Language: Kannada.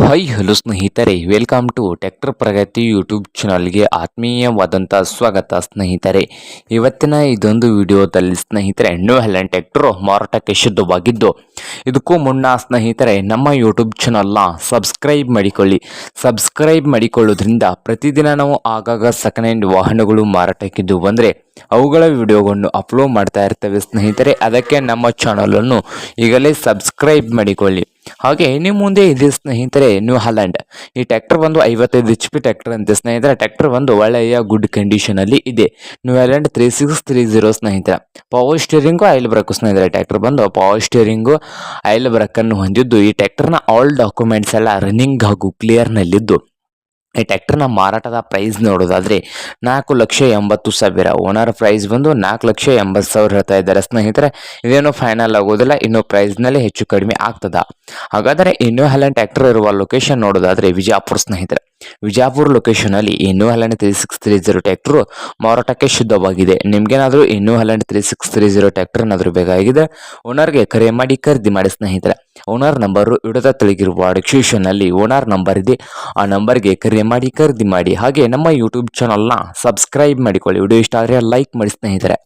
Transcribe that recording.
ಹಾಯ್ ಹಲೋ ಸ್ನೇಹಿತರೆ. Welcome to tractor Pragati YouTube ಚಾನಲ್ಗೆ ಆತ್ಮೀಯವಾದಂಥ ಸ್ವಾಗತ, ಸ್ನೇಹಿತರೆ. ಇವತ್ತಿನ ಇದೊಂದು ವಿಡಿಯೋದಲ್ಲಿ ಸ್ನೇಹಿತರೆ ನ್ಯೂ ಹೆಲೆನ್ ಟ್ಯಾಕ್ಟರ್ ಮಾರಾಟಕ್ಕೆ ಶುದ್ಧವಾಗಿದ್ದು, ಇದಕ್ಕೂ ಮುನ್ನ ಸ್ನೇಹಿತರೆ, ನಮ್ಮ ಯೂಟ್ಯೂಬ್ ಚಾನಲ್ನ ಸಬ್ಸ್ಕ್ರೈಬ್ ಮಾಡಿಕೊಳ್ಳಿ. ಸಬ್ಸ್ಕ್ರೈಬ್ ಮಾಡಿಕೊಳ್ಳೋದ್ರಿಂದ ಪ್ರತಿದಿನ ನಾವು ಆಗಾಗ ಸೆಕೆಂಡ್ ಹ್ಯಾಂಡ್ ವಾಹನಗಳು ಮಾರಾಟಕ್ಕಿದ್ದು ಬಂದರೆ ಅವುಗಳ ವಿಡಿಯೋಗಳನ್ನು ಅಪ್ಲೋಡ್ ಮಾಡ್ತಾ ಇರ್ತವೆ ಸ್ನೇಹಿತರೆ. ಅದಕ್ಕೆ ನಮ್ಮ ಚಾನಲನ್ನು ಈಗಲೇ ಸಬ್ಸ್ಕ್ರೈಬ್ ಮಾಡಿಕೊಳ್ಳಿ. ಹಾಗೆ ನಿಮ್ಮ ಮುಂದೆ ಇದೆ ಸ್ನೇಹಿತರೆ ನ್ಯೂ ಹಾಲೆಂಡ್ ಈ ಟ್ಯಾಕ್ಟರ್ ಬಂದು ಐವತ್ತೈದು ಎಚ್ ಪಿ ಟ್ಯಾಕ್ಟರ್ ಅಂತ ಸ್ನೇಹಿತರೆ. ಟ್ಯಾಕ್ಟರ್ ಬಂದು ಒಳ್ಳೆಯ ಗುಡ್ ಕಂಡೀಷನ್ ಅಲ್ಲಿ ಇದೆ. New Holland three six three zero ಸ್ನೇಹಿತರೆ. ಪವರ್ ಸ್ಟೀರಿಂಗು ಆಯಿಲ್ ಬ್ರೇಕು ಸ್ನೇಹಿತರೆ. ಟ್ಯಾಕ್ಟರ್ ಬಂದು ಪವರ್ ಸ್ಟೀರಿಂಗು ಆಯಿಲ್ ಬ್ರೇಕನ್ನು ಹೊಂದಿದ್ದು ಈ ಟ್ಯಾಕ್ಟರ್ನ ಆಲ್ ಡಾಕ್ಯುಮೆಂಟ್ಸ್ ಎಲ್ಲ ರನ್ನಿಂಗ್ ಹಾಗೂ ಕ್ಲಿಯರ್ನಲ್ಲಿದ್ದು ಈ ಟ್ಯಾಕ್ಟರ್ನ ಮಾರಾಟದ ಪ್ರೈಸ್ ನೋಡೋದಾದರೆ ನಾಲ್ಕು ಲಕ್ಷ ಎಂಬತ್ತು ಸಾವಿರ. ಓನರ್ ಪ್ರೈಸ್ ಬಂದು ನಾಲ್ಕು ಲಕ್ಷ ಎಂಬತ್ತು ಸಾವಿರ ಹೇಳ್ತಾ ಇದ್ದಾರೆ. ಸ್ನೇಹಿತರೆ, ಇದೇನು ಫೈನಲ್ ಆಗೋದಿಲ್ಲ, ಇನ್ನು ಪ್ರೈಸ್ನಲ್ಲಿ ಹೆಚ್ಚು ಕಡಿಮೆ ಆಗ್ತದೆ. ಹಾಗಾದರೆ ಇನ್ನೂ ಹಲನ್ ಟ್ಯಾಕ್ಟರ್ ಇರುವ ಲೊಕೇಶನ್ ನೋಡೋದಾದರೆ ವಿಜಯಪುರ ಸ್ನೇಹಿತರೆ. ವಿಜಯಪುರ ಲೊಕೇಶನ್ ಅಲ್ಲಿ new Holland three six three zero tractor ಮಾರಾಟಕ್ಕೆ ಶುದ್ಧವಾಗಿದೆ. ನಿಮ್ಗೇನಾದ್ರೂ new Holland three six three zero tractor ಏನಾದರೂ ಬೇಕಾಗಿದೆ ಓನರ್ಗೆ ಕರೆ ಮಾಡಿ ಖರೀದಿ ಮಾಡಿ ಸ್ನೇಹಿತರೆ. ಓನರ್ ನಂಬರು ಇಡದ ತಿಳಿಗಿರುವ ಡಿಸ್ಕ್ರಿಪ್ಷನ್ ಅಲ್ಲಿ ಓನರ್ ನಂಬರ್ ಇದೆ. ಆ ನಂಬರ್ಗೆ ಕರೆ ಮಾಡಿ ಖರೀದಿ ಮಾಡಿ. ಹಾಗೆ ನಮ್ಮ ಯೂಟ್ಯೂಬ್ ಚಾನಲ್ನ ಸಬ್ಸ್ಕ್ರೈಬ್ ಮಾಡಿಕೊಳ್ಳಿ. ವಿಡಿಯೋ ಇಷ್ಟ ಆದರೆ ಲೈಕ್ ಮಾಡಿ ಸ್ನೇಹಿತರೆ.